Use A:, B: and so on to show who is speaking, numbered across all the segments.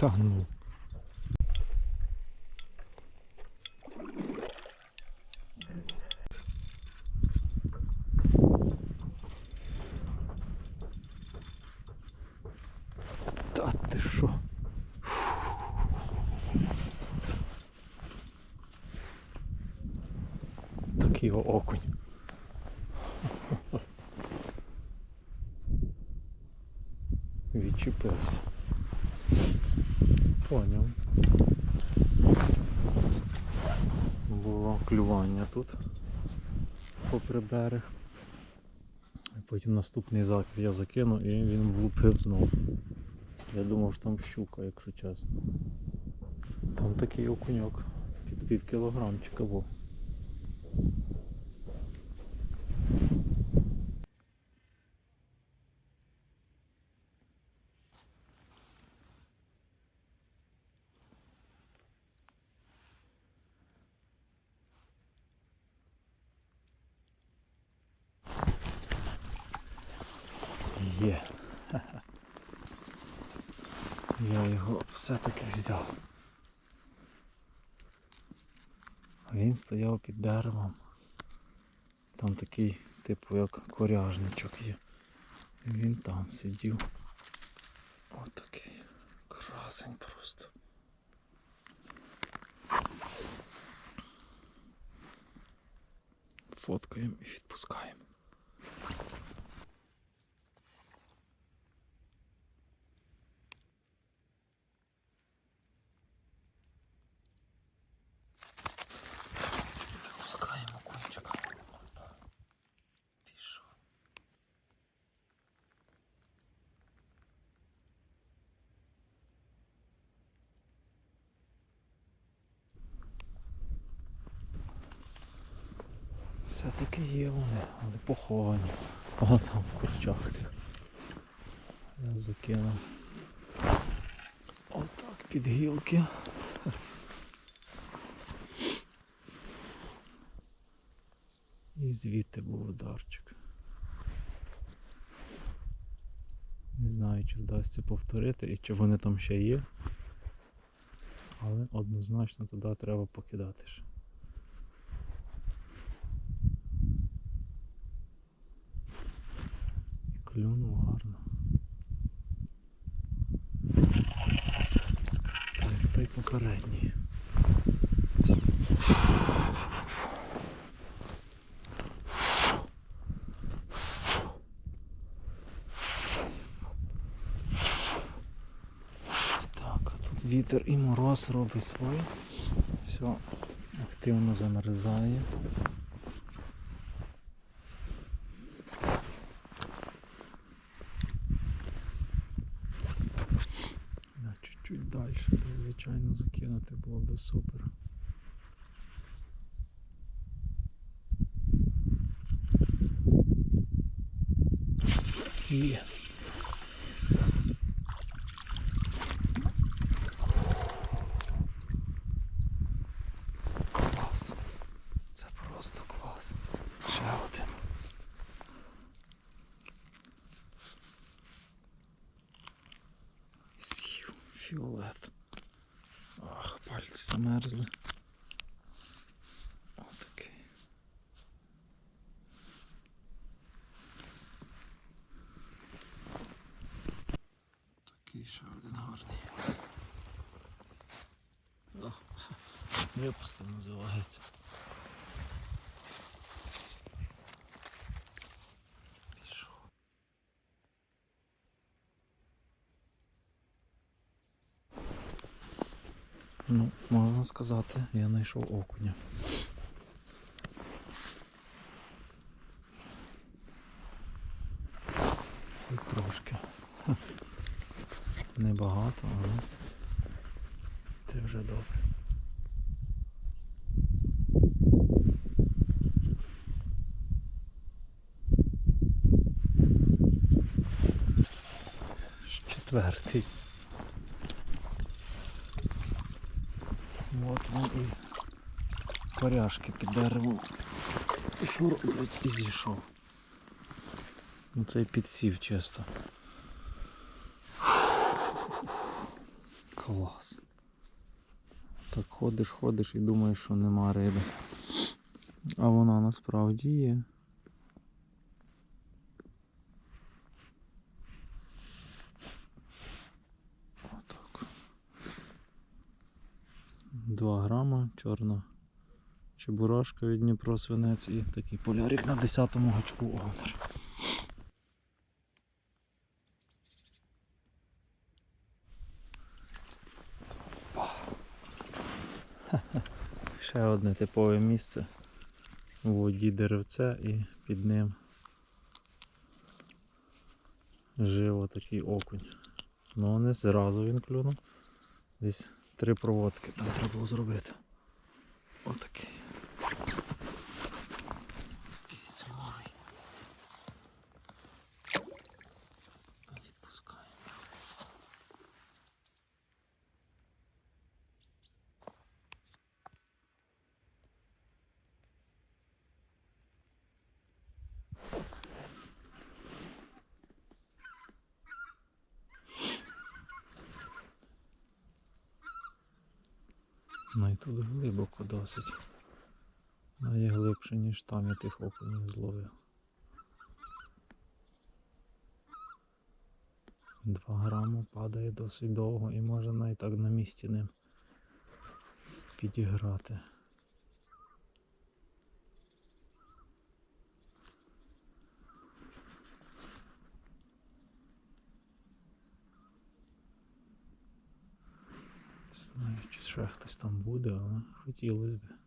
A: Та ну. Та що? Такий його окунь. Відчепився. Поняв. Було клювання тут попри берег. Потім наступний закид я закинув і він влупив знову. Я думав, що там щука, якщо чесно. Там такий окуньок. Під пів кілограмчика був. Є. Я його все-таки взяв. Він стояв під деревом. Там такий, типу, як коряжничок є. Він там сидів. Отакий. Красень просто. Фоткаємо і відпускаємо. Все-таки є вони, але поховані. О, там в курчах тих. Я закинув. Отак під гілки. І звідти був ударчик. Не знаю, чи вдасться повторити і чи вони там ще є. Але однозначно туди треба покидати ще. Клюнув гарно. Так, той попередній. Вітер і мороз робить своє. Все активно замерзає. Да, чуть-чуть далі, то, звичайно, закинути було би супер. Є. Клас. Це просто клас. Ще один. Сів, фіолет. Ах, пальці замерзли. Отакий. Такий ще один гарний. О, Випустив називається. Ну, можна сказати, я знайшов окуня. Хоч трошки. Небагато, але це вже добре. Четвертий. От він і коряшки під деревом. Що роблять і зійшов. Ну цей підсів чисто. Клас. Так ходиш, ходиш і думаєш, що нема риби. А вона насправді є. Отак. 2 грама, чорна чебурашка від Дніпро свинець і такий полярик на 10-му гачку Овнер. Ще одне типове місце. У воді деревце і під ним жив отакий окунь. Ну не зразу він клюнув. Десь три проводки там треба було зробити. Ну і тут глибоко досить. Навіть глибше, ніж там я тих окунів зловив. Два грами падає досить довго і може навіть так на місці ним підіграти. Не знаю, чи ще хтось там буде, але хотілося б.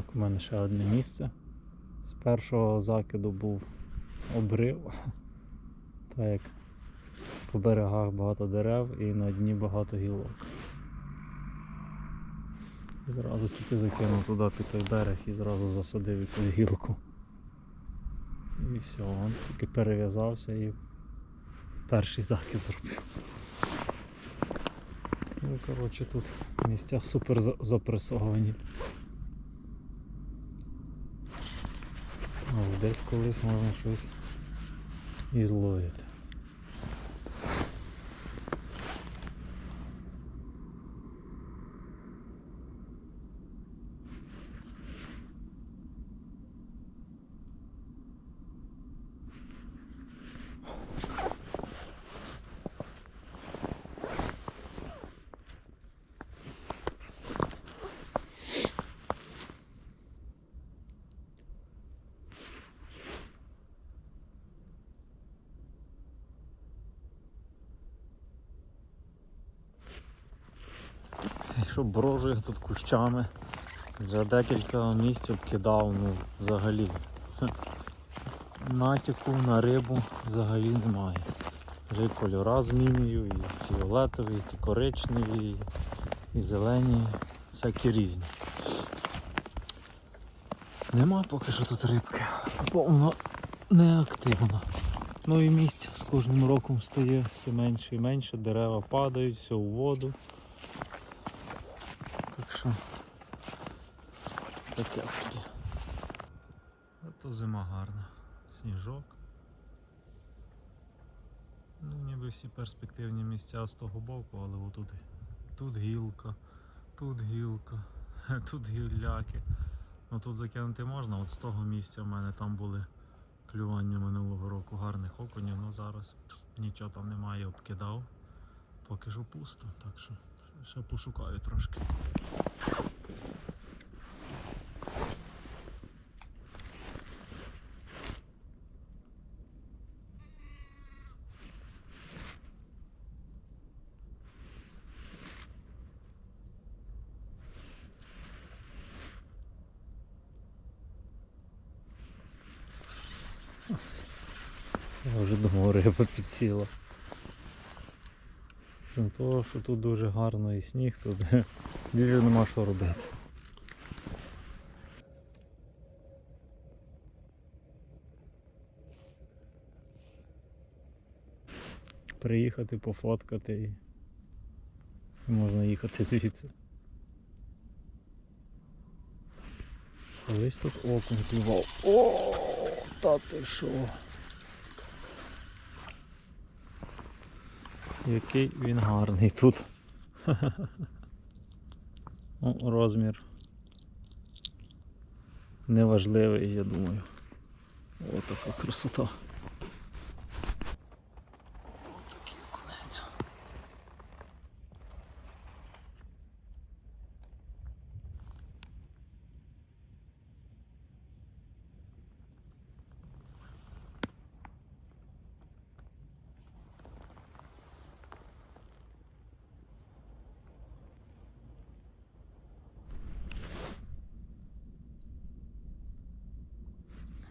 A: Так, у мене ще одне місце. З першого закиду був обрив. Так як по берегах багато дерев і на дні багато гілок. І Зразу тільки закинув туди під той берег і зразу засадив якусь гілку. І все, он тільки перев'язався і перший закид зробив. Ну, коротше, тут місця супер за- запресовані. Але десь колись можна щось і зловити. Що брожу я тут кущами. Вже декілька місць обкидав, ну взагалі. Натяку на рибу взагалі немає. Вже кольора змінюю, і фіолетові, і коричневі, і, зелені, всякі різні. Нема поки що тут рибки, бо воно не. Ну і місць з кожним роком стає все менше і менше, дерева падають, все у воду. Що таке собі. Ото зима гарна. Сніжок. Ну, ніби всі перспективні місця з того боку, але отут тут гілка, тут гілка, тут гілляки. Ну тут закинути можна, от з того місця в мене там були клювання минулого року гарних окунів, ну зараз нічого там немає, обкидав. Поки що пусто, так що ще пошукаю трошки. Я вже думав, риба підсіла. Крім того, що тут дуже гарно і сніг, тут більше нема що робити. Приїхати, пофоткати і можна їхати звідси. Колись тут окунь клював. О, та ти що? Який він гарний тут. Ну, розмір неважливий, я думаю. Отака така красота.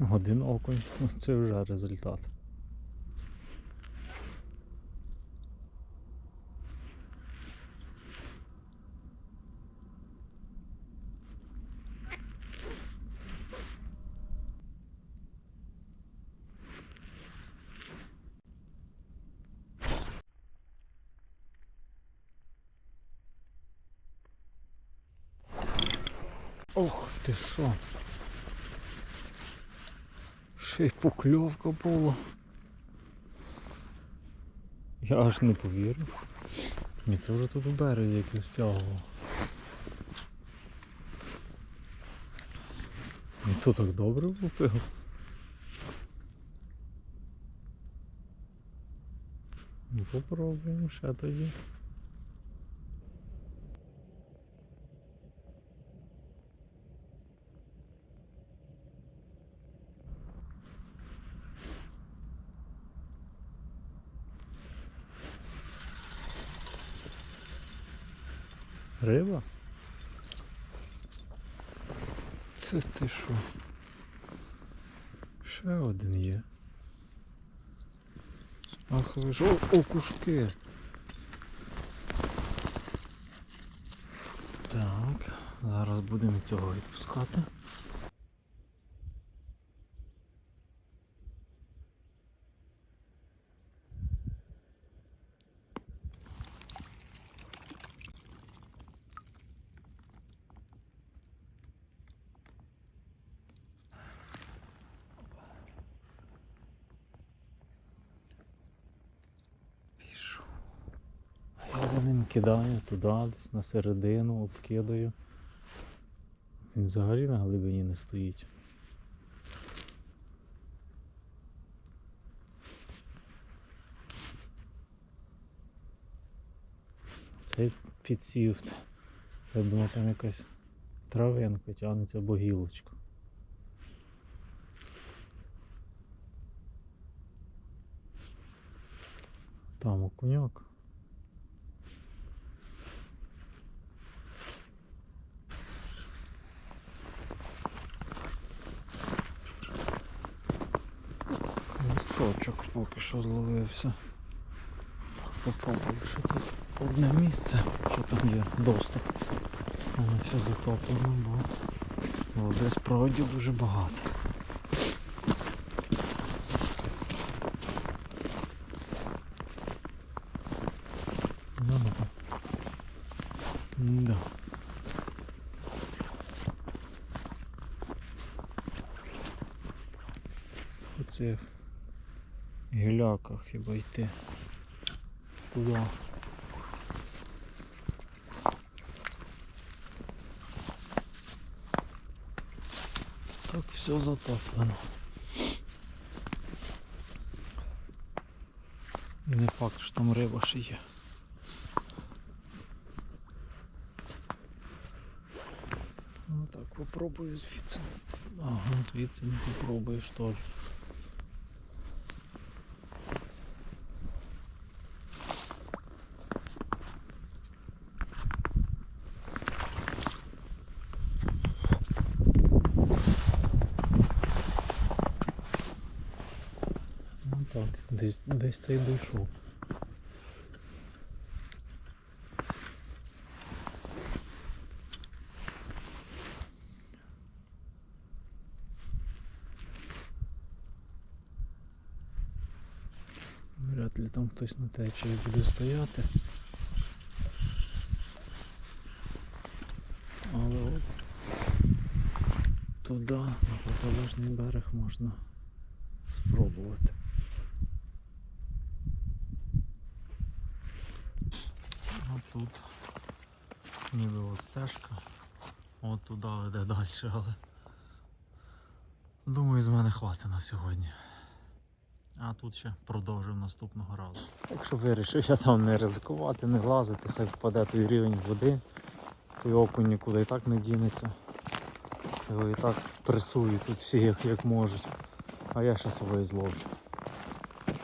A: Один окунь, ну це вже результат. Ох ти що. Ще й покльовка була. Я аж не повірив. Ні, це вже тут у березі якось стягував. І то так добре влупив. Ну, Попробуємо ще тоді. Риба? Це ти що? Ще один є. Ах ви ж. О, окушки. Так, зараз будемо цього відпускати. Пішов. Я за ним кидаю туди, десь на середину, обкидаю. Він взагалі на глибині не стоїть. Цей підсів. Я думав там якась травинка тягнеться або гілочка. Там окуньок. Листочок поки що зловився. Так, попробую ще тут одне місце, що там є доступ. Воно все затоплено, бо води справді дуже багато. Ну, ну. Да. Цих гіляках хіба йти туди. Так все затоплено. І не факт, що там риба ще є. Ну так, попробую звідси. Ага, звідси не попробуєш теж. Ну так. десь, десь та й дійшов. Вряд ли там хтось на течії буде стояти. Але от туди, на протилежний берег можна спробувати. А тут ніби от стежка. От туди веде далі, але думаю, з мене хватить на сьогодні. А тут ще продовжив наступного разу. Якщо вирішив я там не ризикувати, не лазити, хай впаде той рівень води, той окунь нікуди і так не дінеться. Його і так пресують тут всі як, як можуть. А я ще своє зловлю.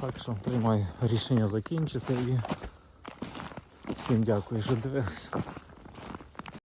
A: Так що приймаю рішення закінчити і всім дякую, що дивилися.